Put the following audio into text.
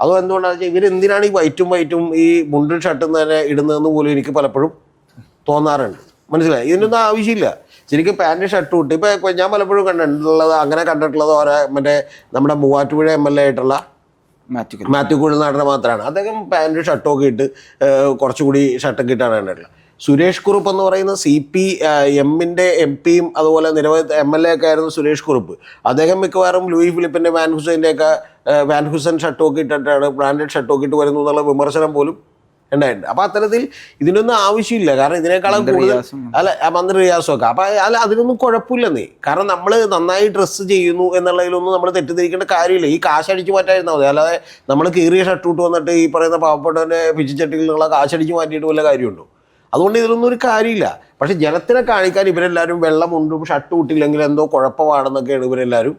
അതോ എന്തുകൊണ്ടാണെന്ന് വെച്ചാൽ ഇവരെന്തിനാണ് ഈ വൈറ്റും വൈറ്റും ഈ മുണ്ടും ഷർട്ടും തന്നെ ഇടുന്നതെന്ന് പോലും എനിക്ക് പലപ്പോഴും തോന്നാറുണ്ട്. മനസ്സിലായി? ഇതിനൊന്നും ആവശ്യമില്ല. ശരിക്കും പാന്റ് ഷർട്ടും ഇട്ട്. ഇപ്പോൾ ഞാൻ പലപ്പോഴും കണ്ടിട്ടുള്ളത് അങ്ങനെ കണ്ടിട്ടുള്ളത് ഓരോ മറ്റേ നമ്മുടെ മൂവാറ്റുപുഴ എം എൽ എ ആയിട്ടുള്ള മാത്യു മാത്യു കുഴൽനാടനെ മാത്രമാണ്. അദ്ദേഹം പാന്റ് ഷർട്ടൊക്കെ ഇട്ട് കുറച്ചുകൂടി ഷർട്ടൊക്കെ ഇട്ടാണ് കണ്ടിട്ടുള്ളത്. സുരേഷ് കുറുപ്പ് എന്ന് പറയുന്ന സി പി എമ്മിന്റെ എം പിയും അതുപോലെ നിരവധി എം എൽ എ ഒക്കെ ആയിരുന്നു സുരേഷ് കുറുപ്പ്. അദ്ദേഹം മിക്കവാറും ലൂയി ഫിലിപ്പിന്റെ വാൻ ഹുസൈന്റെ ഒക്കെ വാൻ ഹുസൈൻ ഷർട്ടൊക്കെ ഇട്ടിട്ടാണ് ബ്രാൻഡഡ് ഷർട്ടൊക്കെ ഇട്ട് വരുന്നു എന്നുള്ള വിമർശനം പോലും ഉണ്ടായിട്ടുണ്ട്. അപ്പോൾ അത്തരത്തിൽ ഇതിനൊന്നും ആവശ്യമില്ല. കാരണം ഇതിനേക്കാളും കൂടുതൽ അല്ല ആ മന്ത്രി റിയാസൊക്കെ അപ്പം അല്ല അതിനൊന്നും കുഴപ്പമില്ലെന്നേ കാരണം നമ്മൾ നന്നായി ഡ്രസ്സ് ചെയ്യുന്നു എന്നുള്ളതിലൊന്നും നമ്മൾ തെറ്റിദ്ധരിക്കേണ്ട കാര്യമില്ല. ഈ കാശ് അടിച്ചു മാറ്റായിരുന്നാൽ മതി. അല്ലാതെ നമ്മൾ കീറിയ ഷർട്ട് ഇട്ട് വന്നിട്ട് ഈ പറയുന്ന പാവപ്പെട്ടവന്റെ പിച്ചിച്ചട്ടിയിൽ നിന്നുള്ള കാശ് അടിച്ചു മാറ്റിയിട്ട് വല്ല കാര്യമുണ്ടോ? അതുകൊണ്ട് ഇതിലൊന്നും ഒരു കാര്യമില്ല. പക്ഷെ ജനത്തിനെ കാണിക്കാൻ ഇവരെല്ലാവരും വെള്ളം മുണ്ടും ഷർട്ട് ഇട്ടില്ലെങ്കിൽ എന്തോ കുഴപ്പമാണെന്നൊക്കെയാണ് ഇവരെല്ലാവരും